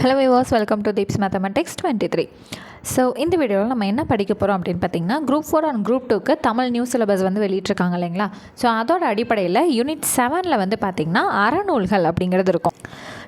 Hello Vilas welcome to Deep's mathematics twenty three so இந்த வீடியோவில் நம்ம என்ன படிக்க போகிறோம் அப்படின்னு பார்த்தீங்கன்னா குரூப் ஃபோர் அண்ட் குரூப் டூக்கு தமிழ் நியூ சிலபஸ் வந்து வெளியிட்ருக்காங்க இல்லைங்களா? ஸோ அதோட அடிப்படையில் யூனிட் செவனில் வந்து பார்த்திங்கன்னா அறநூல்கள் அப்படிங்கிறது இருக்கும்.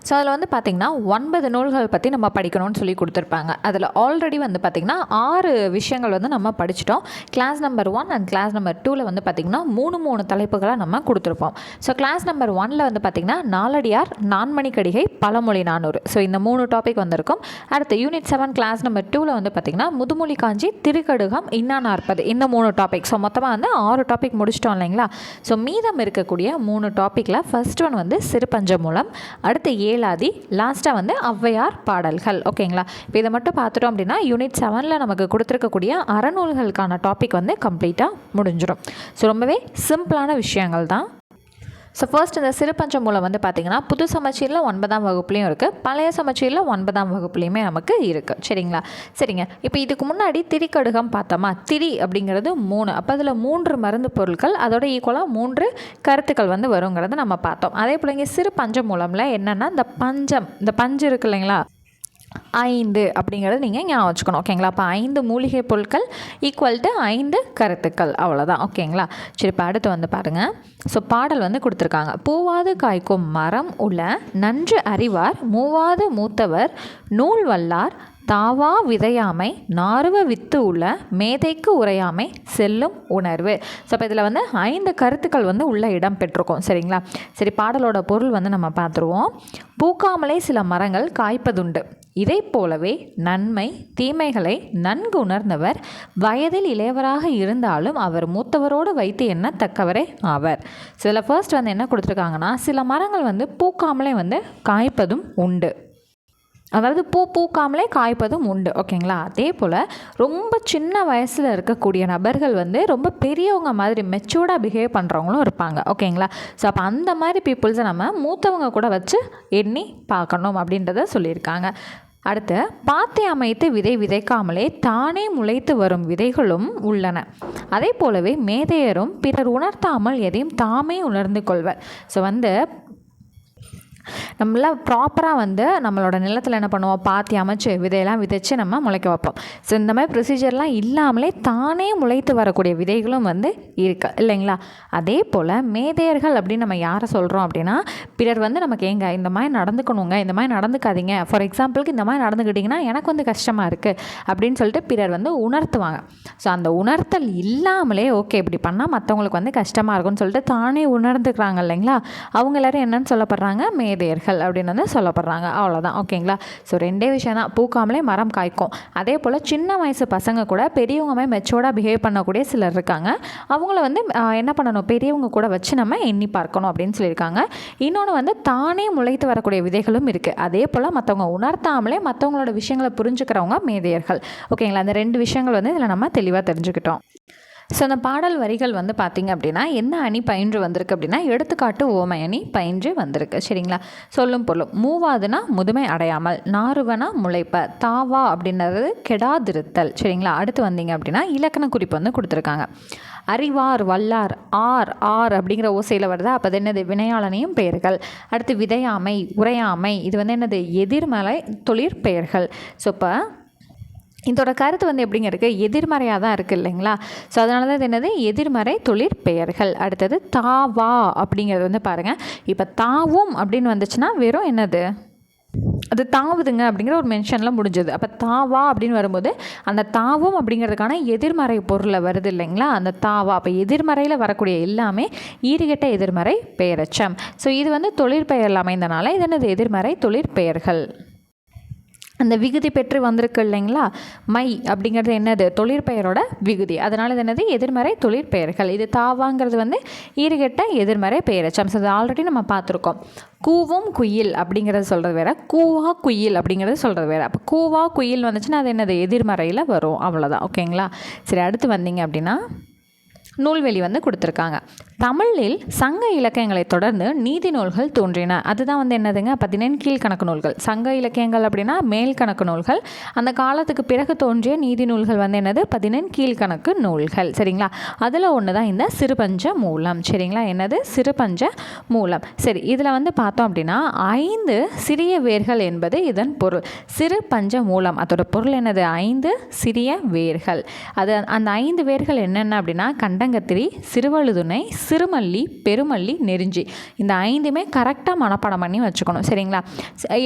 ஸோ அதில் வந்து பார்த்திங்கன்னா ஒன்பது நூல்கள் பற்றி நம்ம படிக்கணும்னு சொல்லி கொடுத்துருப்பாங்க. அதில் ஆல்ரெடி வந்து பார்த்திங்கன்னா ஆறு விஷயங்கள் வந்து நம்ம படிச்சிட்டோம். Class number one and class number டூவில் வந்து பார்த்திங்கன்னா மூணு மூணு தலைப்புகளை நம்ம கொடுத்துருப்போம். ஸோ கிளாஸ் நம்பர் ஒனில் வந்து பார்த்திங்கன்னா நாலடியார் நான்மணிக்கடிகை பழமொழி நானூறு. ஸோ இந்த மூணு டாபிக் வந்திருக்கும். அடுத்து யூனிட் செவன் கிளாஸ் நம்பர் டூவில் வந்து பார்த்திங்கன்னா முதுமொழி காஞ்சி திருக்கடுகம் இன்னா நாற்பது. இந்த மூணு டாபிக் ஸோ மொத்தமாக வந்து ஆறு டாபிக் முடிச்சிட்டோம் இல்லைங்களா? ஸோ மீதம் இருக்கக்கூடிய மூணு டாப்பிக்கில் ஃபர்ஸ்ட் ஒன் வந்து சிறுபஞ்ச மூலம் அடுத்து ஏலாதி லாஸ்ட்டாக வந்து ஔவையார் பாடல்கள். ஓகேங்களா? இப்போ இதை மட்டும் பார்த்துட்டோம் அப்படின்னா யூனிட் செவனில் நமக்கு கொடுத்துருக்கக்கூடிய அறநூல்களுக்கான டாபிக் வந்து கம்ப்ளீட்டாக முடிஞ்சிடும் ஸோ ரொம்பவே சிம்பிளான விஷயங்கள் தான் ஸோ ஃபர்ஸ்ட் இந்த சிறுபஞ்ச மூலம் வந்து பார்த்திங்கன்னா புது சமச்சீரில் ஒன்பதாம் வகுப்புலேயும் இருக்குது பழைய சமச்சீரில் ஒன்பதாம் வகுப்புலேயுமே நமக்கு இருக்குது சரிங்களா? சரிங்க. இப்போ இதுக்கு முன்னாடி திரிக்கடுகம் பார்த்தோமா? திரி அப்படிங்கிறது மூணு. அப்போ அதில் மூன்று மருந்து பொருட்கள் அதோட ஈக்குவலாக மூன்று கருத்துக்கள் வந்து வருங்கிறத நம்ம பார்த்தோம். அதே போல் இங்கே சிறு பஞ்ச மூலமில் என்னென்னா இந்த பஞ்சம் இந்த பஞ்சு இருக்கு இல்லைங்களா? ஐந்து அப்படிங்கிறது நீங்கள் ஞாபகம் வச்சுக்கணும். ஓகேங்களா அப்போ ஐந்து மூலிகை பொருட்கள் ஈக்குவல் டு ஐந்து கருத்துக்கள். அவ்வளோதான் ஓகேங்களா சரி இப்போ அடுத்து வந்து பாருங்கள் ஸோ பாடல் வந்து கொடுத்துருக்காங்க. பூவாது காய்க்கும் மரம் உள்ள நன்று அறிவார் மூவாது மூத்தவர் நூல் வல்லார் தாவா விதையாமை நாருவ வித்து உள்ள மேதைக்கு உரையாமை செல்லும் உணர்வு. ஸோ இப்போ இதில் வந்து ஐந்து கருத்துக்கள் வந்து உள்ள இடம் பெற்றிருக்கோம் சரிங்களா? சரி பாடலோட பொருள் வந்து நம்ம பார்த்துருவோம். பூக்காமலே சில மரங்கள் காய்ப்பதுண்டு. இதை போலவே நன்மை தீமைகளை நன்கு உணர்ந்தவர் வயதில் இளையவராக இருந்தாலும் அவர் மூத்தவரோடு வைத்து என்ன தக்கவரே ஆவர் சில ஃபர்ஸ்ட் வந்து என்ன கொடுத்துருக்காங்கன்னா சில மரங்கள் வந்து பூக்காமலே வந்து காய்ப்பதும் உண்டு. அதாவது பூ பூக்காமலே காய்ப்பதும் உண்டு ஓகேங்களா? அதே போல் ரொம்ப சின்ன வயசில் இருக்கக்கூடிய நபர்கள் வந்து ரொம்ப பெரியவங்க மாதிரி மெச்சூர்டாக பிஹேவ் பண்ணுறவங்களும் இருப்பாங்க ஓகேங்களா? ஸோ அப்போ அந்த மாதிரி பீப்புள்ஸை நம்ம மூத்தவங்க கூட வச்சு எண்ணி பார்க்கணும் அப்படின்றத சொல்லியிருக்காங்க. அடுத்து பாத்தி அமைத்து விதை விதைக்காமலே தானே முளைத்து வரும் விதைகளும் உள்ளன. அதே போலவே மேதையரும் பிறர் உணர்த்தாமல் எதையும் தாமே உணர்ந்து கொள்வர். ஸோ வந்து நம்மள ப்ராப்பராக வந்து நம்மளோட நிலத்தில் என்ன பண்ணுவோம்? பாத்தி அமைச்சு விதையெல்லாம் விதைச்சு நம்ம முளைக்க வைப்போம். ஸோ இந்த மாதிரி ப்ரொசீஜர்லாம் இல்லாமலே தானே முளைத்து வரக்கூடிய விதைகளும் வந்து இருக்கு. இல்லைங்களா? அதே போல் மேதையர்கள் அப்படின்னு நம்ம யாரை சொல்கிறோம் அப்படின்னா பிறர் வந்து நமக்கு ஏங்க இந்த மாதிரி நடந்துக்கணுங்க இந்த மாதிரி நடந்துக்காதீங்க. ஃபார் எக்ஸாம்பிளுக்கு இந்த மாதிரி நடந்துக்கிட்டிங்கன்னா எனக்கு வந்து கஷ்டமாக இருக்குது அப்படின்னு சொல்லிட்டு பிறர் வந்து உணர்த்துவாங்க. ஸோ அந்த உணர்த்தல் இல்லாமலே ஓகே இப்படி பண்ணால் மற்றவங்களுக்கு வந்து கஷ்டமாக இருக்கும்னு சொல்லிட்டு தானே உணர்ந்துக்கிறாங்க இல்லைங்களா? அவங்க எல்லோரும் என்னன்னு சொல்லப்படுறாங்க? மே மேதையர்கள் அப்படின்னு வந்து சொல்லப்படுறாங்க. அவ்வளோதான் ஓகேங்களா? ஸோ ரெண்டே விஷயம் தான் பூக்காமலே மரம் காய்க்கும். அதே போல் சின்ன வயசு பசங்க கூட பெரியவங்க மாதிரி மெச்சோர்டாக பிஹேவ் பண்ணக்கூடிய சிலர் இருக்காங்க. அவங்கள வந்து என்ன பண்ணணும்? பெரியவங்க கூட வச்சு நம்ம எண்ணி பார்க்கணும் அப்படின்னு சொல்லியிருக்காங்க. இன்னொன்று வந்து தானே முளைத்து வரக்கூடிய விதைகளும் இருக்குது அதே போல் மற்றவங்க உணர்த்தாமலே மற்றவங்களோட விஷயங்களை புரிஞ்சுக்கிறவங்க மேதையர்கள். ஓகேங்களா? அந்த ரெண்டு விஷயங்கள் வந்து இதில் நம்ம தெளிவாக தெரிஞ்சுக்கிட்டோம். ஸோ அந்த பாடல் வரிகள் வந்து பார்த்திங்க அப்படின்னா என்ன அணி பயின்று வந்திருக்கு அப்படின்னா எடுத்துக்காட்டு ஓமை அணி பயின்று வந்திருக்கு. சரிங்களா? சொல்லும் பொருளும் மூவாதுனா முதுமை அடையாமல் நாறுவனா முளைப்ப தாவா அப்படின்றது கெடாதிருத்தல். சரிங்களா? அடுத்து வந்தீங்க அப்படின்னா இலக்கண குறிப்பு வந்து கொடுத்துருக்காங்க. அறிவார் வல்லார் ஆர் ஆர் அப்படிங்கிற ஓசையில் வருது? அப்போ அது என்னது? வினையாளனையும் பெயர்கள். அடுத்து விதையாமை உரையாமை இது வந்து என்னது? எதிர்மலை தொழிற்பெயர்கள். ஸோ இப்போ இதோட கருத்து வந்து எப்படிங்க இருக்குது எதிர்மறையாக தான் இருக்குது இல்லைங்களா? ஸோ அதனால தான் இது என்னது? எதிர்மறை தொழிற்பெயர்கள் அடுத்தது தாவா அப்படிங்கிறது வந்து பாருங்கள் இப்போ தாவும் அப்படின்னு வந்துச்சுன்னா வெறும் என்னது? அது தாவுதுங்க அப்படிங்கிற ஒரு மென்ஷனில் முடிஞ்சது. அப்போ தாவா அப்படின்னு வரும்போது அந்த தாவும் அப்படிங்கிறதுக்கான எதிர்மறை பொருளை வருது இல்லைங்களா? அந்த தாவா அப்போ எதிர்மறையில் வரக்கூடிய எல்லாமே ஈறுகெட்ட எதிர்மறை பெயரச்சம். ஸோ இது வந்து தொழிற்பெயரில் அமைந்தனால இது என்னது? எதிர்மறை தொழிற்பெயர்கள் அந்த விகுதி பெற்று வந்திருக்கு இல்லைங்களா? மை அப்படிங்கிறது என்னது? தொழிற்பெயரோட விகுதி. அதனால் இது என்னது? எதிர்மறை தொழிற்பெயர்கள். இது தாவாங்கிறது வந்து ஈறுகெட்ட எதிர்மறை பெயர். ஸோ அது ஆல்ரெடி நம்ம பார்த்துருக்கோம். கூவும் குயில் அப்படிங்கிறது சொல்கிறது வேற. கூவா குயில் அப்படிங்கிறது சொல்கிறது வேற. அப்போ கூவா குயில் வந்துச்சுன்னா அது என்னது? எதிர்மறையில் வரும். அவ்வளோதான் ஓகேங்களா? சரி அடுத்து வந்தீங்க அப்படின்னா நூல்வெளி வந்து கொடுத்துருக்காங்க. தமிழில் சங்க இலக்கியங்களை தொடர்ந்து நீதி நூல்கள் தோன்றின. அதுதான் வந்து என்னதுங்க? பதினெண் கீழ்கணக்கு நூல்கள். சங்க இலக்கியங்கள் அப்படின்னா மேல் கணக்கு நூல்கள். அந்த காலத்துக்கு பிறகு தோன்றிய நீதி நூல்கள் வந்து என்னது? பதினெண் கீழ்கணக்கு நூல்கள். சரிங்களா? அதில் ஒன்று தான் இந்த சிறுபஞ்ச மூலம். சரிங்களா? என்னது? சிறுபஞ்ச மூலம். சரி இதில் வந்து பார்த்தோம் அப்படின்னா ஐந்து சிறிய வேர்கள் என்பது இதன் பொருள். சிறு பஞ்ச மூலம். அதோட பொருள் என்னது? ஐந்து சிறிய வேர்கள். அது அந்த ஐந்து வேர்கள் என்னென்ன அப்படின்னா கண்டங்கத்திரி சிறுவழுதுணை சிறுமல்லி பெருமல்லி நெருஞ்சி. இந்த ஐந்துமே கரெக்டாக மனப்பாடம் பண்ணி வச்சுக்கணும். சரிங்களா?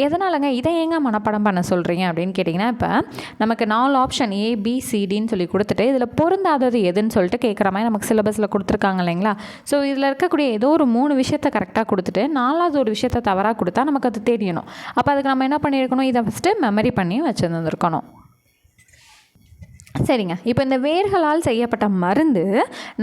எதனாலங்க இதை ஏங்க மனப்பாடம் பண்ண சொல்கிறீங்க அப்படின்னு கேட்டிங்கன்னா இப்போ நமக்கு நாலு ஆப்ஷன் ஏ பி சிடின்னு சொல்லி கொடுத்துட்டு இதில் பொருந்தாதது எதுன்னு சொல்லிட்டு கேட்குற மாதிரி நமக்கு சிலபஸில் கொடுத்துருக்காங்க இல்லைங்களா? ஸோ இதில் இருக்கக்கூடிய ஏதோ ஒரு மூணு விஷயத்தை கரெக்டாக கொடுத்துட்டு நாலாவது ஒரு விஷயத்தை தவறாக கொடுத்தா நமக்கு அது தெரியணும். அப்போ அதுக்கு நம்ம என்ன பண்ணியிருக்கணும்? இதை ஃபஸ்ட்டு மெமரி பண்ணி வச்சுருந்துருக்கணும். சரிங்க. இப்போ இந்த வேர்களால் செய்யப்பட்ட மருந்து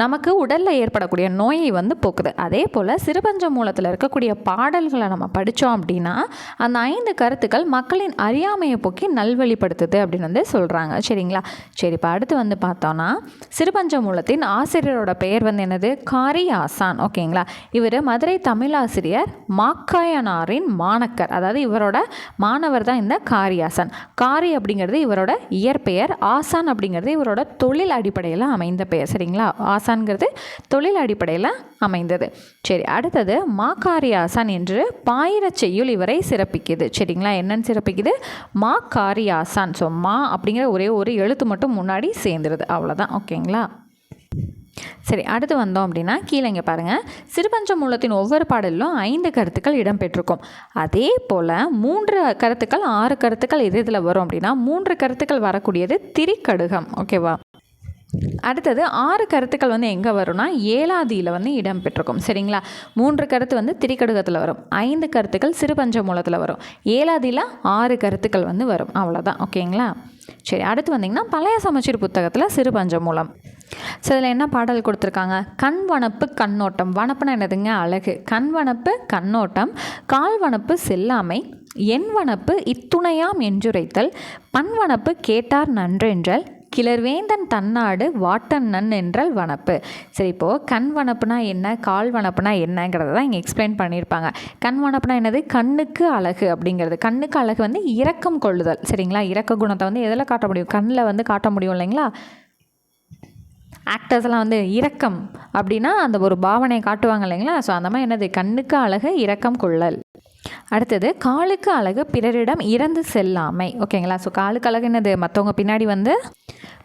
நமக்கு உடலில் ஏற்படக்கூடிய நோயை வந்து போக்குது. அதே போல் சிறுபஞ்ச மூலத்தில் இருக்கக்கூடிய பாடல்களை நம்ம படித்தோம் அப்படின்னா அந்த ஐந்து கருத்துக்கள் மக்களின் அறியாமையை போக்கி நல்வழிப்படுத்துது அப்படின்னு வந்து சொல்கிறாங்க சரிங்களா? சரி இப்போ அடுத்து வந்து பார்த்தோன்னா சிறுபஞ்ச மூலத்தின் ஆசிரியரோட பெயர் வந்து என்னது? காரி ஆசான் ஓகேங்களா? இவர் மதுரை தமிழாசிரியர் மாக்காயனாரின் மாணக்கர். அதாவது இவரோட மாணவர் தான் இந்த காரியாசன். காரி அப்படிங்கிறது இவரோட இயற்பெயர். ஆசான் அப்படி அப்படிங்கிறது இவரோட தொழில் அடிப்படையில் அமைந்த பெயர். சரிங்களா? ஆசான்கிறது தொழில் அடிப்படையில் அமைந்தது. சரி அடுத்தது மாக்காரி ஆசான் என்று பாயிர செய்யுள் இவரை சிறப்பிக்குது. சரிங்களா? என்னன்னு சிறப்பிக்குது? மா ஆசான். ஸோ மா அப்படிங்கிற ஒரே ஒரு எழுத்து மட்டும் முன்னாடி சேர்ந்துருது. அவ்வளோதான் ஓகேங்களா? சரி அடுத்து வந்தோம் அப்படின்னா கீழே இங்கே பாருங்கள் சிறுபஞ்ச மூலத்தின் ஒவ்வொரு பாடலிலும் ஐந்து கருத்துக்கள் இடம்பெற்றிருக்கும். அதே போல் மூன்று கருத்துக்கள் ஆறு கருத்துக்கள் எது இதில் வரும் அப்படின்னா மூன்று கருத்துக்கள் வரக்கூடியது திரிக்கடுகம். ஓகேவா அடுத்தது ஆறு கருத்துக்கள் வந்து எங்கே வரும்னா ஏழாதியில் வந்து இடம்பெற்றிருக்கும். சரிங்களா? மூன்று கருத்து வந்து திரிக்கடுகத்தில் வரும். ஐந்து கருத்துக்கள் சிறுபஞ்ச மூலத்தில் வரும். ஏழாதியில் ஆறு கருத்துக்கள் வந்து வரும். அவ்வளோதான் ஓகேங்களா சரி அடுத்து வந்திங்கன்னா பழைய சமச்சீர் புத்தகத்தில் சிறுபஞ்ச மூலம். ஸோ இதில் என்ன பாடல் கொடுத்துருக்காங்க? கண் வனப்பு கண்ணோட்டம். வனப்புனா என்னதுங்க? அழகு. கண் வனப்பு கண்ணோட்டம். கால் வனப்பு செல்லாமை. என் வனப்பு இத்துணையாம் என்றுரைத்தல். பன்வனப்பு கேட்டார் நன்றென்றல். கிளர்வேந்தன் தன்னாடு வாட்டன்னன் என்றால் வனப்பு. சரி இப்போது கண் வனப்புனா என்ன? கால் வனப்புனா என்னங்கிறத தான் இங்கே எக்ஸ்பிளைன் பண்ணியிருப்பாங்க. கண் வனப்புனா என்னது? கண்ணுக்கு அழகு அப்படிங்கிறது. கண்ணுக்கு அழகு வந்து இரக்கம் கொள்ளுதல். சரிங்களா? இறக்க குணத்தை வந்து எதில் காட்ட முடியும்? கண்ணில் வந்து காட்ட முடியும் இல்லைங்களா? ஆக்டர்ஸ்லாம் வந்து இரக்கம் அப்படின்னா அந்த ஒரு பாவனையை காட்டுவாங்க இல்லைங்களா? ஸோ அந்த மாதிரி என்னது? கண்ணுக்கு அழகு இரக்கம் கொள்ளல். அடுத்தது காலுக்கு அழகு பிறரிடம் இறந்து செல்லாமை. ஓகேங்களா ஸோ காலுக்கு அழகு என்னது? மற்றவங்க பின்னாடி வந்து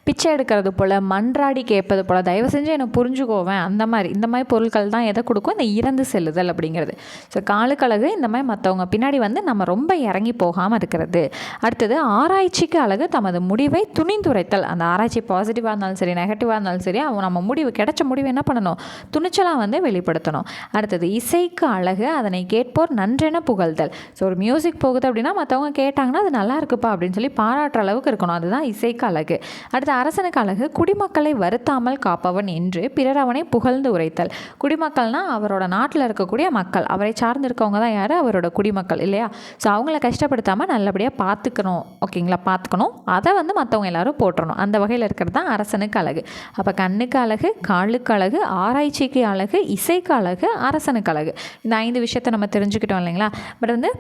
பிச்சை எடுக்கிறது போல் மன்றாடி கேட்பது போல் தயவு செஞ்சு எனக்கு புரிஞ்சுக்கோவேன் அந்த மாதிரி இந்த மாதிரி பொருட்கள் தான் எதை கொடுக்கும்? இந்த இறந்து செல்லுதல் அப்படிங்கிறது. ஸோ காலுக்கழகு இந்த மாதிரி மற்றவங்க பின்னாடி வந்து நம்ம ரொம்ப இறங்கி போகாமல் இருக்கிறது. அடுத்தது ஆராய்ச்சிக்கு அழகு தமது முடிவை துணிந்துரைத்தல். அந்த ஆராய்ச்சி பாசிட்டிவாக இருந்தாலும் சரி நெகட்டிவாக இருந்தாலும் சரி அவங்க நம்ம முடிவு கிடைச்ச முடிவு என்ன பண்ணணும்? துணிச்சலாக வந்து வெளிப்படுத்தணும். அடுத்தது இசைக்கு அழகு அதனை கேட்போர் நன்றென புகழ். புகழ்தல் ஸோ ஒரு மியூசிக் போகுது அப்படின்னா மற்றவங்க கேட்டாங்கன்னா அது நல்லா இருக்குப்பா அப்படின்னு சொல்லி பாராட்டுற அளவுக்கு இருக்கணும். அதுதான் இசைக்கு அழகு. அடுத்து அடுத்த அரசனுக்கு அழகு. குடிமக்களை வருத்தாமல் காப்பவன் என்று பிறர் அவனை புகழ்ந்து உரைத்தல். குடிமக்கள்னா அவரோட நாட்டில் இருக்கக்கூடிய மக்கள். அவரை சார்ந்திருக்கவங்க தான் யார்? அவரோட குடிமக்கள் இல்லையா? ஸோ அவங்கள கஷ்டப்படுத்தாமல் நல்லபடியாக பார்த்துக்கணும் ஓகேங்களா பார்த்துக்கணும் அதை வந்து மற்றவங்க எல்லாரும் போட்டுறணும் அந்த வகையில் இருக்கிறது தான் அரசனுக்கு அழகு. அப்போ கண்ணுக்கு அழகு காலுக்கு அழகு ஆராய்ச்சிக்கு அழகு இசைக்கு அழகு அரசனுக்கு அழகு. இந்த ஐந்து விஷயத்தை நம்ம தெரிஞ்சுக்கிட்டோம் இல்லைங்களா? பட் வந்து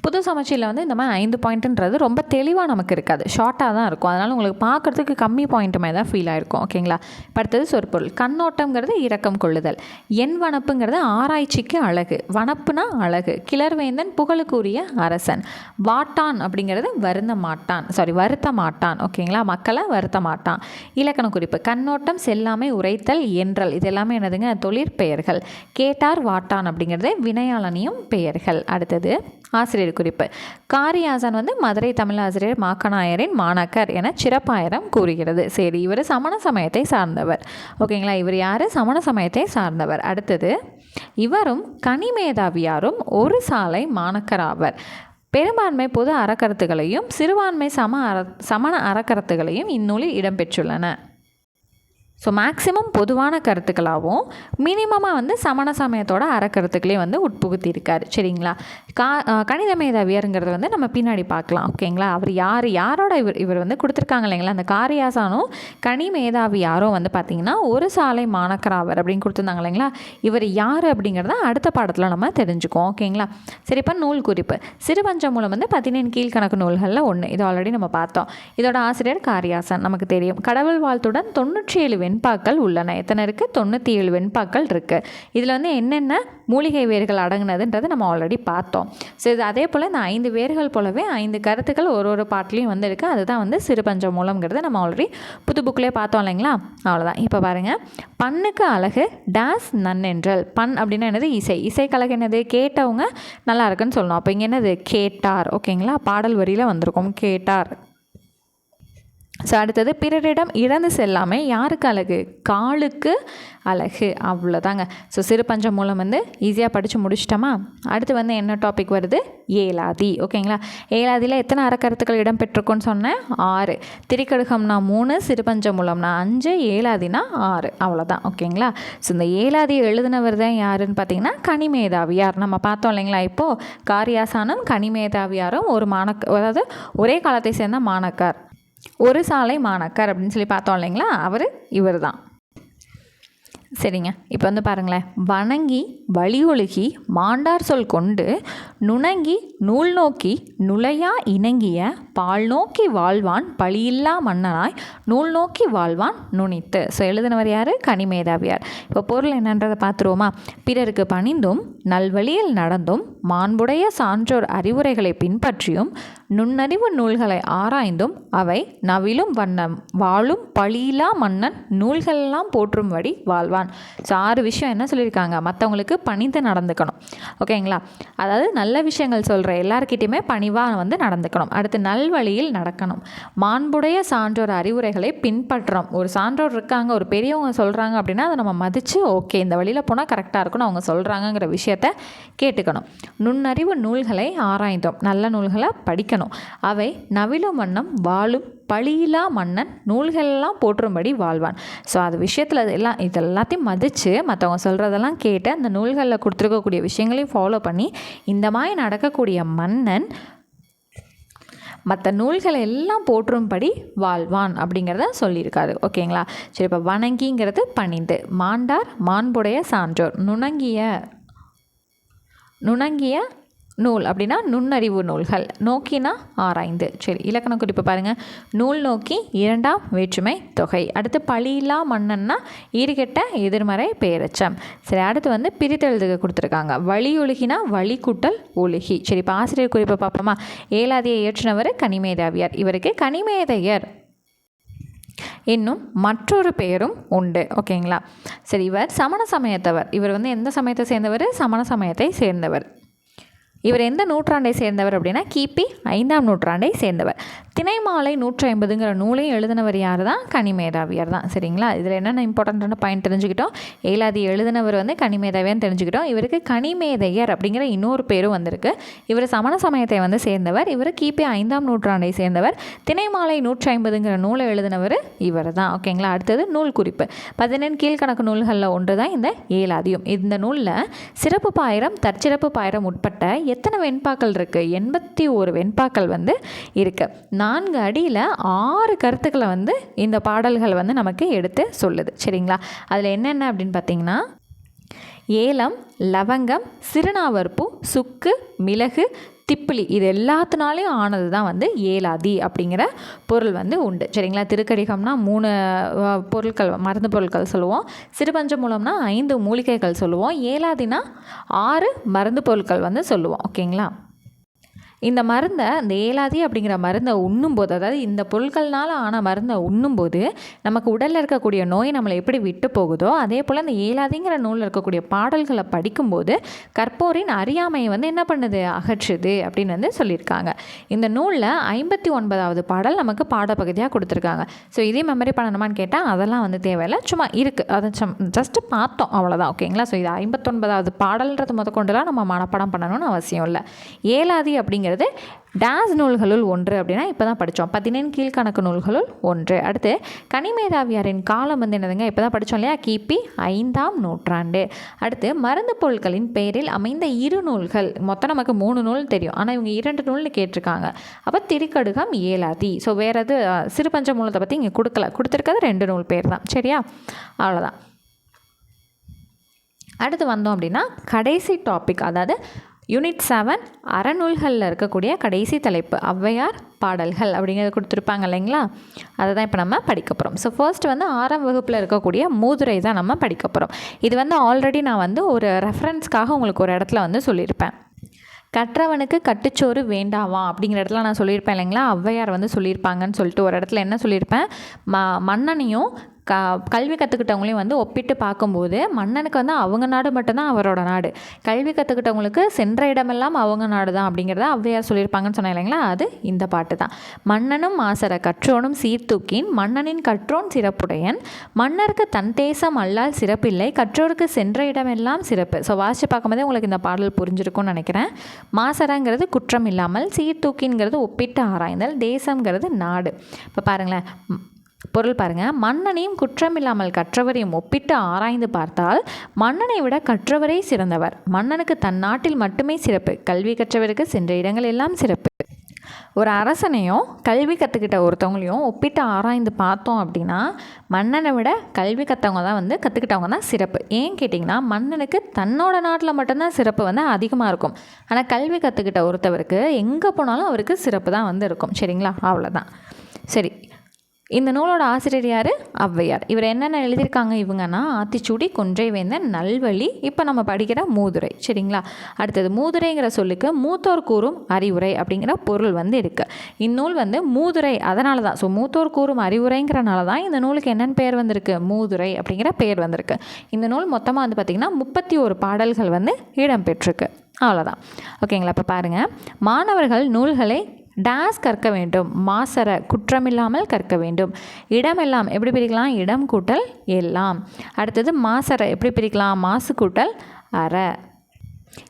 புது சமச்சீரில் வந்து இந்த மாதிரி ஐந்து பாயிண்ட்டுன்றது ரொம்ப தெளிவாக நமக்கு இருக்காது. ஷார்ட்டாக தான் இருக்கும். அதனால் உங்களுக்கு பார்க்குறதுக்கு கம்மி பாயிண்ட் மாதிரி தான் ஃபீல் ஆகிருக்கும் ஓகேங்களா அடுத்தது சொற்பொருள். கண்ணோட்டங்கிறது இரக்கம் கொள்ளுதல். என் வனப்புங்கிறது ஆராய்ச்சிக்கு அழகு. வனப்புனா அழகு. கிளர்வேந்தன் புகழுக்குரிய அரசன். வாட்டான் அப்படிங்கிறது வருந்த மாட்டான் சாரி வருத்த மாட்டான் ஓகேங்களா மக்களை வருத்த மாட்டான் இலக்கண குறிப்பு. கண்ணோட்டம் செல்லாமை உரைத்தல் என்றல். இது எல்லாமே என்னதுங்க? தொழிற்பெயர்கள். கேட்டார் வாட்டான் அப்படிங்கிறது வினையாளனியும் பெயர்கள். அடுத்தது ஆசிரியர் குறிப்பு. காரியாசன் வந்து மதுரை தமிழ் ஆசிரியர் மாக்கநாயரின் மாணக்கர் என சிறப்பாயிரம் கூறுகிறது. சரி இவர் சமண சமயத்தை சார்ந்தவர். ஓகேங்களா? இவர் யார்? சமண சமயத்தை சார்ந்தவர். அடுத்தது இவரும் கனிமேதாவியாரும் ஒரு சாலை மாணக்கராவர் பெரும்பான்மை பொது அறக்கருத்துகளையும் சிறுபான்மை சம அற சமண அறக்கருத்துகளையும் இந்நூலில் இடம்பெற்றுள்ளன ஸோ மேக்ஸிமம் பொதுவான கருத்துக்களாகவும் மினிமமாக வந்து சமண சமயத்தோட அறக்கருத்துக்களையும் வந்து உட்புகுத்தியிருக்காரு. சரிங்களா? கா கணித மேதாவியருங்கிறது வந்து நம்ம பின்னாடி பார்க்கலாம். ஓகேங்களா? அவர் யார்? யாரோட இவர் இவர் வந்து கொடுத்துருக்காங்க இல்லைங்களா? அந்த காரியாசானும் கனி மேதாவியாரும் வந்து பார்த்திங்கன்னா ஒரு சாலை மாணக்கராவர் அப்படின்னு கொடுத்துருந்தாங்க இல்லைங்களா? இவர் யார் அப்படிங்கிறத அடுத்த பாடத்தில் நம்ம தெரிஞ்சுக்குவோம். ஓகேங்களா? சரி இப்போ நூல் குறிப்பு. சிறுபஞ்ச மூலம் வந்து பதினேழு கீழ்கணக்கு நூல்களில் ஒன்று இது ஆல்ரெடி நம்ம பார்த்தோம். இதோட ஆசிரியர் காரியாசன். நமக்கு தெரியும். கடவுள் வாழ்த்துடன் தொண்ணூற்றி ஏழு வெண்பாக்கள் உள்ளன. எத்தனை இருக்குது தொண்ணூற்றி ஏழு வெண்பாக்கள் இருக்குது இதில் வந்து என்னென்ன மூலிகை வேர்கள் அடங்குனதுன்றது நம்ம ஆல்ரெடி பார்த்தோம். ஸோ இது அதே போல் இந்த ஐந்து வேர்கள் போலவே ஐந்து கருத்துக்கள் ஒரு ஒரு பாட்டிலையும் வந்து இருக்குது அதுதான் வந்து சிறுபஞ்ச மூலம்ங்கிறத நம்ம ஆல்ரெடி புது புக்கிலே பார்த்தோம் இல்லைங்களா? அவ்வளோதான் இப்போ பாருங்கள் பண்ணுக்கு அழகு டேஸ் நன்னென்றல் பண் அப்படின்னா என்னது? இசை. இசைக்கழகு என்னது? கேட்டவங்க நல்லா இருக்குன்னு சொல்லணும். அப்போ இங்கே என்னது? கேட்டார். ஓகேங்களா? பாடல் வரியில் வந்திருக்கும். கேட்டார். ஸோ அடுத்தது பிறரிடம் இழந்து செல்லாமே யாருக்கு அழகு? காலுக்கு அழகு. அவ்வளோதாங்க. ஸோ சிறு பஞ்சம் மூலம் வந்து ஈஸியாக படித்து முடிச்சிட்டோமா? அடுத்து வந்து என்ன டாபிக் வருது? ஏலாதி. ஓகேங்களா ஏலாதியில் எத்தனை அறக்கருத்துக்கள் இடம்பெற்றிருக்குன்னு சொன்னேன்? ஆறு. திரிக்கடுகம்னா மூணு சிறுபஞ்சம் மூலம்னா அஞ்சு ஏலாதினா ஆறு. அவ்வளோதான். ஓகேங்களா ஸோ இந்த ஏலாதி எழுதினவர் தான் யாருன்னு பார்த்தீங்கன்னா கனிமேதாவியார். நம்ம பார்த்தோம் இல்லைங்களா இப்போது காரியாசானும் கனிமேதாவியாரும் ஒரு மாணக்க அதாவது ஒரே காலத்தை சேர்ந்த மாணக்கர். ஒரு சாலை மாணக்கர் அப்படின்னு சொல்லி பார்த்தோம் இல்லைங்களா? அவர் இவர் தான் சரிங்க. இப்போ வந்து பாருங்களேன். வணங்கி வழியொழுகி மாண்டார் சொல் கொண்டு நுணங்கி நூல் நோக்கி நுழையா இணங்கிய பால் நோக்கி வாழ்வான் பழியில்லா மன்னனாய் நூல் நோக்கி வாழ்வான் நுனித்து ஸோ எழுதினவர் யார்? கனிமேதாவியார். இப்போ பொருள் என்னன்றதை பார்த்துருவோமா? பிறருக்கு பணிந்தும் நல்வழியில் நடந்தும் மாண்புடைய சான்றோர் அறிவுரைகளை பின்பற்றியும் நுண்ணறிவு நூல்களை ஆராய்ந்தும் அவை நவிலும் வண்ணம் வாழும் பழியிலா மன்னன் நூல்களெல்லாம் போற்றும்படி வாழ்வான். ஸோ ஆறு விஷயம் என்ன சொல்லியிருக்காங்க? மற்றவங்களுக்கு பணிந்து நடந்துக்கணும். ஓகேங்களா? அதாவது நல்ல விஷயங்கள் சொல்கிற எல்லாருக்கிட்டையுமே பணிவாக வந்து நடந்துக்கணும். அடுத்து நல்வழியில் நடக்கணும். மாண்புடைய சான்றோர் அறிவுரைகளை பின்பற்றோம் ஒரு சான்றோர் இருக்காங்க ஒரு பெரியவங்க சொல்கிறாங்க அப்படின்னா அதை நம்ம மதித்து ஓகே இந்த வழியில் போனால் கரெக்டாக இருக்கும்னு அவங்க சொல்கிறாங்கங்கிற விஷயத்தை கேட்டுக்கணும். நுண்ணறிவு நூல்களை ஆராய்ந்தோம். நல்ல நூல்களை படிக்கணும். அவை நவிலும் வண்ணம் வாழும் பழியிலா மன்னன் நூல்களெல்லாம் போற்றும்படி வாழ்வான். ஸோ அது விஷயத்தில் எல்லாம் இது எல்லாத்தையும் மதித்து மற்றவங்க சொல்கிறதெல்லாம் கேட்டு அந்த நூல்களில் கொடுத்துருக்கக்கூடிய விஷயங்களையும் ஃபாலோ பண்ணி இந்த மாதிரி நடக்கக்கூடிய மன்னன் மற்ற நூல்களை எல்லாம் போற்றும்படி வாழ்வான் அப்படிங்கிறத சொல்லியிருக்காரு. ஓகேங்களா? சரி இப்போ வணங்கிங்கிறது பணிந்து. மாண்டார் மாண்புடைய சான்றோர். நுணங்கிய நுணங்கிய நூல் அப்படின்னா நுண்ணறிவு நூல்கள். நோக்கினா ஆராய்ந்து. சரி இலக்கண குறிப்பு பாருங்கள் நூல் நோக்கி இரண்டாம் வேற்றுமை தொகை. அடுத்து பழியில்லா மன்னன்னா ஈறுகெட்ட எதிர்மறை பெயரச்சம் சரி அடுத்து வந்து பிரித்தெழுதுக கொடுத்துருக்காங்க. வழி ஒழுகினா வழி கூட்டல் ஒழுகி. சரி இப்போ ஆசிரியர் குறிப்பை பார்ப்போமா? ஏலாதியை இயற்றினவர் கனிமேதாவியார். இவருக்கு கனிமேதையர். இன்னும் மற்றொரு பெயரும் உண்டு. ஓகேங்களா சரி இவர் சமண சமயத்தவர். இவர் வந்து எந்த சமயத்தை சேர்ந்தவர்? சமண சமயத்தை சேர்ந்தவர். இவர் எந்த நூற்றாண்டை சேர்ந்தவர் அப்படின்னா கிபி ஐந்தாம் நூற்றாண்டை சேர்ந்தவர். திணைமாலை நூற்றி ஐம்பதுங்கிற நூலையும் எழுதினவர் யார் தான் கனிமேதாவியார் தான். சரிங்களா? இதில் என்னென்ன இம்பார்ட்டண்ட்டான பாயிண்ட் தெரிஞ்சுக்கிட்டோம். ஏலாதி எழுதினவர் வந்து கனிமேதாவியான்னு தெரிஞ்சுக்கிட்டோம். இவருக்கு கனிமேதையர் அப்படிங்கிற இன்னொரு பேரும் வந்திருக்கு. இவர் சமண சமயத்தை வந்து சேர்ந்தவர். இவர் கிபி ஐந்தாம் நூற்றாண்டை சேர்ந்தவர். திணைமாலை நூற்றி ஐம்பதுங்கிற நூலை எழுதினவர் இவர் தான். ஓகேங்களா அடுத்தது நூல் குறிப்பு. பதினெண் கீழ்கணக்கு நூல்களில் ஒன்று தான் இந்த ஏலாதியும் இந்த நூலில் சிறப்பு பாயிரம் தற்சிறப்பு பாயிரம் உட்பட்ட எத்தனை வெண்பாக்கள் இருக்குது எண்பத்தி ஒரு வெண்பாக்கள் வந்து இருக்குது நான்கு அடியில் ஆறு கருத்துக்களை வந்து இந்த பாடல்கள் வந்து நமக்கு எடுத்து சொல்லுது. சரிங்களா? அதில் என்னென்ன அப்படின்னு பார்த்தீங்கன்னா ஏலம் லவங்கம் சிறுநாவற்பூ சுக்கு மிளகு திப்பிலி. இது எல்லாத்தினாலையும் ஆனது தான் வந்து ஏலாதி அப்படிங்கிற பொருள் வந்து உண்டு. சரிங்களா? திருக்கடிகம்னா மூணு பொருட்கள் மருந்து பொருட்கள் சொல்லுவோம். சிறுபஞ்ச மூலம்னா ஐந்து மூலிகைகள் சொல்லுவோம். ஏலாதினா ஆறு மருந்து பொருட்கள் வந்து சொல்லுவோம். ஓகேங்களா? இந்த மருந்தை இந்த ஏலாதி அப்படிங்கிற மருந்தை உண்ணும்போது அதாவது இந்த பொருட்கள்னால் ஆன மருந்தை உண்ணும்போது நமக்கு உடலில் இருக்கக்கூடிய நோய் நம்மளை எப்படி விட்டு போகுதோ அதே போல் இந்த ஏலாதிங்கிற நூலில் இருக்கக்கூடிய பாடல்களை படிக்கும்போது கற்போரின் அறியாமையை வந்து என்ன பண்ணுது? அகற்றுது அப்படின்னு வந்து சொல்லியிருக்காங்க. இந்த நூலில் ஐம்பத்தி ஒன்பதாவது பாடல் நமக்கு பாடப்பகுதியாக கொடுத்துருக்காங்க. ஸோ இதே மெமரி பண்ணணுமான்னு கேட்டால் அதெல்லாம் வந்து தேவையில்லை. சும்மா இருக்குது அதை ஜஸ்ட்டு பார்த்தோம். அவ்வளோதான் ஓகேங்களா ஸோ இது ஐம்பத்தொன்பதாவது பாடல்ன்றது முதற்கொண்டுலாம் நம்ம மனப்பாடம் பண்ணணும்னு அவசியம் இல்லை. ஏலாதி அப்படிங்கிற அப்படிங்கிறது டேஸ் நூல்களுள் ஒன்று அப்படின்னா இப்போ தான் படித்தோம் பதினேழு கீழ்கணக்கு நூல்களுள் ஒன்று. அடுத்து கனிமேதாவியாரின் காலம் வந்து என்னதுங்க? இப்போ தான் படித்தோம் இல்லையா? கிபி ஐந்தாம் நூற்றாண்டு. அடுத்து மருந்து பொருட்களின் பெயரில் அமைந்த இரு நூல்கள். மொத்தம் நமக்கு மூணு நூல் தெரியும். ஆனால் இவங்க இரண்டு நூல்னு கேட்டிருக்காங்க. அப்போ திருக்கடுகம் ஏலாதி. ஸோ வேறு எது சிறுபஞ்ச மூலத்தை பற்றி இங்கே கொடுக்கல. கொடுத்துருக்கிறது ரெண்டு நூல் பேர் தான். சரியா? அவ்வளோதான் அடுத்து வந்தோம் அப்படின்னா கடைசி டாபிக் அதாவது யூனிட் செவன் அறநூல்களில் இருக்கக்கூடிய கடைசி தலைப்பு ஔவையார் பாடல்கள் அப்படிங்கிறத கொடுத்துருப்பாங்க இல்லைங்களா? அதை தான் இப்போ நம்ம படிக்க போகிறோம் ஸோ ஃபர்ஸ்ட் வந்து ஆறாம் வகுப்பில் இருக்கக்கூடிய மூதுரை தான் நம்ம படிக்க போகிறோம் இது வந்து ஆல்ரெடி நான் வந்து ஒரு ரெஃபரன்ஸ்க்காக உங்களுக்கு ஒரு இடத்துல வந்து சொல்லியிருப்பேன். கற்றவனுக்கு கட்டுச்சோறு வேண்டாமா? அப்படிங்கிற இடத்துல நான் சொல்லியிருப்பேன் இல்லைங்களா? ஔவையார் வந்து சொல்லியிருப்பாங்கன்னு சொல்லிட்டு ஒரு இடத்துல என்ன சொல்லியிருப்பேன்? ம மன்னனையும் க கல்வி கற்றுக்கிட்டவங்களையும் வந்து ஒப்பிட்டு பார்க்கும்போது மன்னனுக்கு வந்து அவங்க நாடு மட்டும்தான் அவரோட நாடு. கல்வி கற்றுக்கிட்டவங்களுக்கு சென்ற இடமெல்லாம் அவங்க நாடு தான் அப்படிங்கிறத ஔவையார் சொல்லியிருப்பாங்கன்னு சொன்னேன் இல்லைங்களா? அது இந்த பாட்டு தான் மன்னனும் மாசர கற்றோனும் சீர்தூக்கின் மன்னனின் கற்றோன் சிறப்புடையன் மன்னருக்கு தன் தேசம் அல்லால் சிறப்பில்லை கற்றோருக்கு சென்ற இடமெல்லாம் சிறப்பு. ஸோ வாசித்து பார்க்கும்போதே உங்களுக்கு இந்த பாடல் புரிஞ்சிருக்கும்னு நினைக்கிறேன். மாசரங்கிறது குற்றம் இல்லாமல் சீர்தூக்கிங்கிறது ஒப்பிட்டு ஆராய்ந்தல் தேசங்கிறது நாடு. இப்போ பாருங்களேன் பொருள் பாருங்கள் மன்னனையும் குற்றமில்லாமல் கற்றவரையும் ஒப்பிட்டு ஆராய்ந்து பார்த்தால் மன்னனை விட கற்றவரே சிறந்தவர். மன்னனுக்கு தன் நாட்டில் மட்டுமே சிறப்பு. கல்வி கற்றவருக்கு சென்ற இடங்கள் எல்லாம் சிறப்பு. ஒரு அரசனையும் கல்வி கற்றுக்கிட்ட ஒருத்தவங்களையும் ஒப்பிட்டு ஆராய்ந்து பார்த்தோம் அப்படின்னா மன்னனை விட கல்வி கற்றவங்க தான் வந்து கற்றுக்கிட்டவங்க தான் சிறப்பு. ஏன் கேட்டிங்கன்னா மன்னனுக்கு தன்னோட நாட்டில் மட்டும்தான் சிறப்பு வந்து அதிகமாக இருக்கும். ஆனால் கல்வி கற்றுக்கிட்ட ஒருத்தவருக்கு எங்கே போனாலும் அவருக்கு சிறப்பு தான் வந்து இருக்கும். சரிங்களா? அவ்வளோதான் சரி இந்த நூலோட ஆசிரியர் யார்? ஔவையார். இவர் என்னென்ன எழுதியிருக்காங்க இவங்கன்னா? ஆத்திச்சூடி கொன்றை வேந்தன் நல்வழி இப்போ நம்ம படிக்கிற மூதுரை. சரிங்களா? அடுத்தது மூதுரைங்கிற சொல்லுக்கு மூத்தோர் கூறும் அறிவுரை அப்படிங்கிற பொருள் வந்து இருக்குது இந்நூல் வந்து மூதுரை அதனால தான் ஸோ மூத்தோர் கூறும் அறிவுரைங்கிறனால தான் இந்த நூலுக்கு என்னென்னு பேர் வந்திருக்கு? மூதுரை அப்படிங்கிற பேர் வந்திருக்கு. இந்த நூல் மொத்தமாக வந்து பார்த்திங்கன்னா முப்பத்தி ஒரு பாடல்கள் வந்து இடம்பெற்றிருக்கு அவ்வளோதான் ஓகேங்களா? இப்போ பாருங்கள் மாணவர்கள் நூல்களை டேஸ் கற்க வேண்டும். மாசர குற்றமில்லாமல் கற்க வேண்டும். இடமெல்லாம் எப்படி பிரிக்கலாம்? இடம் கூட்டல் எல்லாம். அடுத்தது மாசர எப்படி பிரிக்கலாம்? மாசு கூட்டல் அற.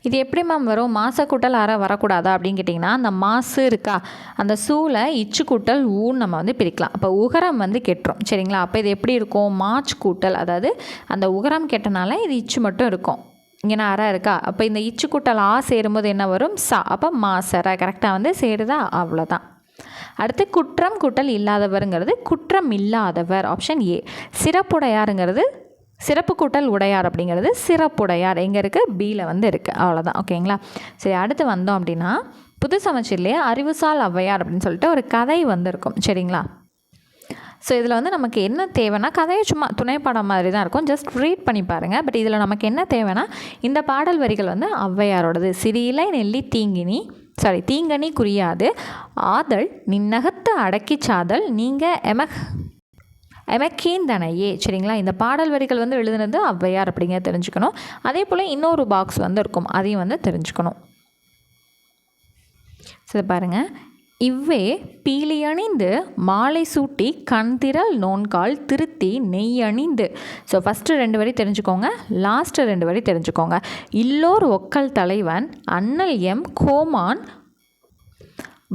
இது எப்படி மேம் வரும்? மாச கூட்டல் அற வரக்கூடாதா அப்படின்னு கேட்டிங்கன்னா அந்த மாசு இருக்கா? அந்த சூளை இச்சு கூட்டல் ஊன்னு நம்ம வந்து பிரிக்கலாம். அப்போ உகரம் வந்து கெட்டுரும். சரிங்களா? அப்போ இது எப்படி இருக்கும்? மாச் கூட்டல். அதாவது அந்த உகரம் கெட்டனால இது இச்சு மட்டும் இருக்கும். இங்கே நான் அரை இருக்கா? அப்போ இந்த இச்சு கூட்டல் ஆ சேரும்போது என்ன வரும்? சா. அப்போ மாசர கரெக்டாக வந்து சேருதா? அவ்வளோதான் அடுத்து குற்றம் கூட்டல் இல்லாதவருங்கிறது குற்றம் இல்லாதவர். ஆப்ஷன் ஏ சிறப்புடையாருங்கிறது சிறப்பு கூட்டல் உடையார் அப்படிங்கிறது சிறப்புடையார். எங்கே இருக்குது பியில் வந்து இருக்குது அவ்வளோதான் ஓகேங்களா சரி அடுத்து வந்தோம் அப்படின்னா புது சமச்சீர்லேயே அறிவுசால் ஔவையார் அப்படின்னு சொல்லிட்டு ஒரு கதை வந்திருக்கும். சரிங்களா? ஸோ இதில் வந்து நமக்கு என்ன தேவைன்னா கதையை சும்மா துணைப்படம் மாதிரி தான் இருக்கும். ஜஸ்ட் ரீட் பண்ணி பாருங்கள் பட் இதில் நமக்கு என்ன தேவைன்னா இந்த பாடல் வரிகள் வந்து ஔவையாரோடது. சிறியிலை நெல்லி தீங்கினி சாரி தீங்கனி குறியாது. ஆதல் நின்னகத்து அடக்கி சாதல் நீங்கள் எமக் எமக்கேந்தனையே. சரிங்களா? இந்த பாடல் வரிகள் வந்து எழுதுனது ஔவையார் அப்படிங்க தெரிஞ்சுக்கணும். அதே போல் இன்னொரு பாக்ஸ் வந்து இருக்கும். அதையும் வந்து தெரிஞ்சுக்கணும். சரி பாருங்கள் இவ்வே பீலியணிந்து மாலை சூட்டி கண்திரல் நோன்கால் திருத்தி நெய் அணிந்து. ஸோ ஃபஸ்ட்டு ரெண்டு வரி தெரிஞ்சுக்கோங்க. லாஸ்ட்டு ரெண்டு வரி தெரிஞ்சுக்கோங்க. இல்லோர் ஒக்கல் தலைவன் அண்ணல் எம் கோமான்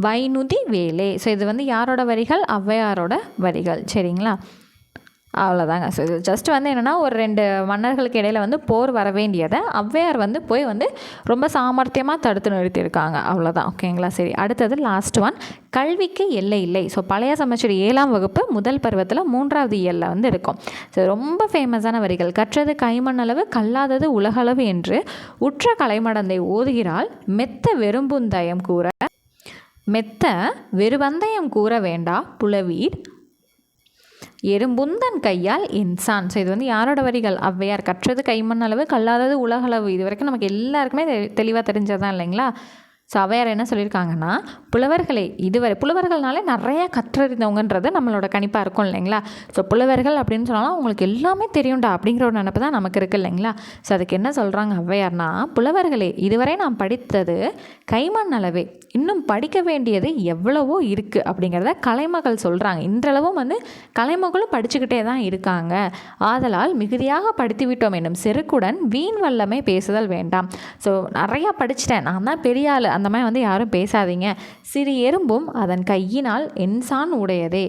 வைனுதி வேலே. ஸோ இது வந்து யாரோட வரிகள்? ஔவையாரோட வரிகள். சரிங்களா? அவ்வளோதாங்க ஸோ இது ஜஸ்ட் வந்து என்னென்னா ஒரு ரெண்டு மன்னர்களுக்கு இடையில வந்து போர் வர வேண்டியதை ஔவையார் வந்து போய் வந்து ரொம்ப சாமர்த்தியமாக தடுத்து நிறுத்தியிருக்காங்க. அவ்வளோதான் ஓகேங்களா சரி. அடுத்தது லாஸ்ட் ஒன் கல்விக்கு எல்லை இல்லை. ஸோ பழைய சமச்சீர் ஏழாம் வகுப்பு முதல் பருவத்தில் மூன்றாவது இயலில் வந்து இருக்கும். ஸோ ரொம்ப ஃபேமஸான வரிகள். கற்றது கைமண்ணளவு கல்லாதது உலகளவு என்று உற்ற கலைமடந்தை ஓதுகிறாள். மெத்த வெறும்புந்தயம் கூற மெத்த வெறுவந்தயம் கூற வேண்டா புலவீர். எறும்புந்தன் கையால் இன்சான். ஸோ இது வந்து யாரோட வரிகள்? ஔவையார் கற்றது கைமண் அளவு கல்லாதது உலகளவு. இது வரைக்கும் நமக்கு எல்லாருக்குமே தெளிவாக தெரிஞ்சதான் இல்லைங்களா? ஸோ அவையார் என்ன சொல்லியிருக்காங்கன்னா புலவர்களை இதுவரை புலவர்கள்னாலே நிறையா கற்றறிந்தவங்கன்றது நம்மளோட கணிப்பாக இருக்கும் இல்லைங்களா? ஸோ புலவர்கள் அப்படின்னு சொன்னாலும் அவங்களுக்கு எல்லாமே தெரியும்டா அப்படிங்கிற ஒரு நினப்பு தான் நமக்கு இருக்குது இல்லைங்களா? ஸோ அதுக்கு என்ன சொல்கிறாங்க ஔவையார்னா புலவர்களே இதுவரை நாம் படித்தது கைமண் அளவே. இன்னும் படிக்க வேண்டியது எவ்வளவோ இருக்குது அப்படிங்கிறத கலைமகள் சொல்கிறாங்க இன்றளவும் வந்து கலைமகளும் படிச்சுக்கிட்டே தான் இருக்காங்க. ஆதலால் மிகுதியாக படித்து விட்டோம் என்னும் செருக்குடன் வீண் வல்லமை பேசுதல் வேண்டாம். ஸோ நிறையா படிச்சிட்டேன். நான் தான் பெரிய ஆள். அந்த மாதிரி வந்து யாரும் பேசாதீங்க. சிறு எறும்பும் அதன் கையினால் என்சான் உடையதே.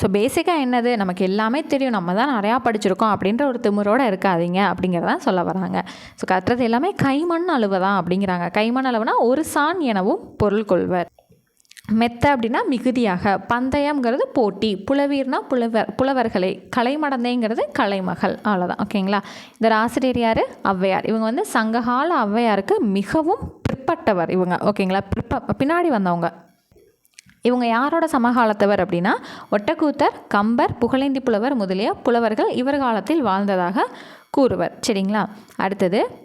ஸோ பேசிக்காக என்னது? நமக்கு எல்லாமே தெரியும். நம்ம தான் நிறையா படிச்சிருக்கோம் அப்படின்ற ஒரு திமுறோடு இருக்காதீங்க அப்படிங்கிறதான் சொல்ல வராங்க. ஸோ கத்துறது எல்லாமே கைமண் அளவு தான் அப்படிங்கிறாங்க. கைமண் அளவுனா ஒரு சான் எனவும் பொருள் கொள்வர். மெத்த அப்படின்னா மிகுதியாக. பந்தயம்ங்கிறது போட்டி. புலவீர்னா புலவர் புலவர்களை. கலைமடந்தைங்கிறது கலைமகள். அவ்வளோதான் ஓகேங்களா இந்த ஆசிரியர் யார்? ஔவையார். இவங்க வந்து சங்ககால ஔவையாருக்கு மிகவும் பிற்பட்டவர் இவங்க ஓகேங்களா? பிற்ப பின்னாடி வந்தவங்க. இவங்க யாரோட சமகாலத்தவர் அப்படின்னா ஒட்டக்கூத்தர் கம்பர் புகழேந்தி புலவர் முதலிய புலவர்கள் இவர் காலத்தில் வாழ்ந்ததாக கூறுவர். சரிங்களா? அடுத்தது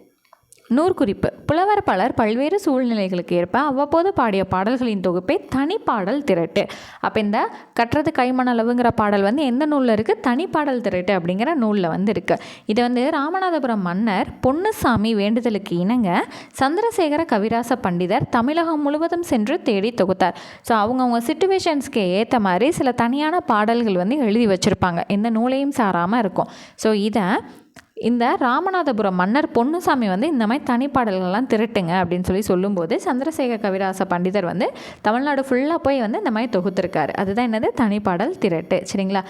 நூற்குறிப்பு. புலவர் பலர் பல்வேறு சூழ்நிலைகளுக்கு ஏற்ப அவ்வப்போது பாடிய பாடல்களின் தொகுப்பே தனிப்பாடல் திரட்டு. அப்போ இந்த கற்றது கைமணளவுங்கிற பாடல் வந்து எந்த நூலில் இருக்குது தனிப்பாடல் திரட்டு அப்படிங்கிற நூலில் வந்து இருக்குது இது வந்து ராமநாதபுரம் மன்னர் பொன்னுசாமி வேண்டுதலுக்கு இணங்க சந்திரசேகர கவிராச பண்டிதர் தமிழகம் முழுவதும் சென்று தேடி தொகுத்தார். ஸோ அவங்கவுங்க சுச்சுவேஷன்ஸ்க்கு ஏற்ற மாதிரி சில தனியான பாடல்கள் வந்து எழுதி வச்சுருப்பாங்க. எந்த நூலையும் சாராமல் இருக்கும். ஸோ இதை இந்த ராமநாதபுரம் மன்னர் பொன்னுசாமி வந்து இந்த மாதிரி தனிப்பாடல்கள்லாம் திரட்டுங்க அப்படின்னு சொல்லி சொல்லும்போது சந்திரசேகர கவிராச பண்டிதர் வந்து தமிழ்நாடு ஃபுல்லாக போய் வந்து இந்த மாதிரி தொகுத்துருக்காரு. அதுதான் என்னது? தனிப்பாடல் திரட்டு. சரிங்களா?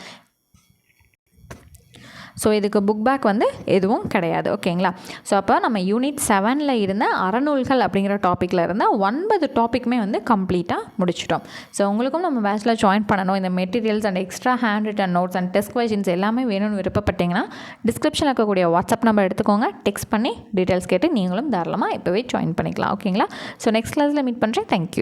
ஸோ இதுக்கு புக் பேக் வந்து எதுவும் கிடையாது ஓகேங்களா ஸோ அப்போ நம்ம யூனிட் செவனில் இருந்த அறநூல்கள் அப்படிங்கிற டாப்பிக்கில் இருந்தால் ஒன்பது டாப்பிக்குமே வந்து கம்ப்ளீட்டாக முடிச்சிட்டோம். ஸோ உங்களுக்கும் நம்ம பேச்சில் ஜாயின் பண்ணணும். இந்த materials and extra hand written notes and test questions எல்லாமே வேணும்னு விருப்பப்பட்டீங்கன்னா டிஸ்கிரிப்ஷனில் இருக்கக்கூடிய வாட்ஸ்அப் நம்பர் எடுத்துக்கோங்க. டெக்ஸ்ட் பண்ணி டீட்டெயில்ஸ் கேட்டு நீங்களும் தாராளமாக இப்போவே ஜாயின் பண்ணிக்கலாம் ஓகேங்களா ஸோ நெக்ஸ்ட் கிளாஸில் மீட் பண்ணுறேன் தேங்க்யூ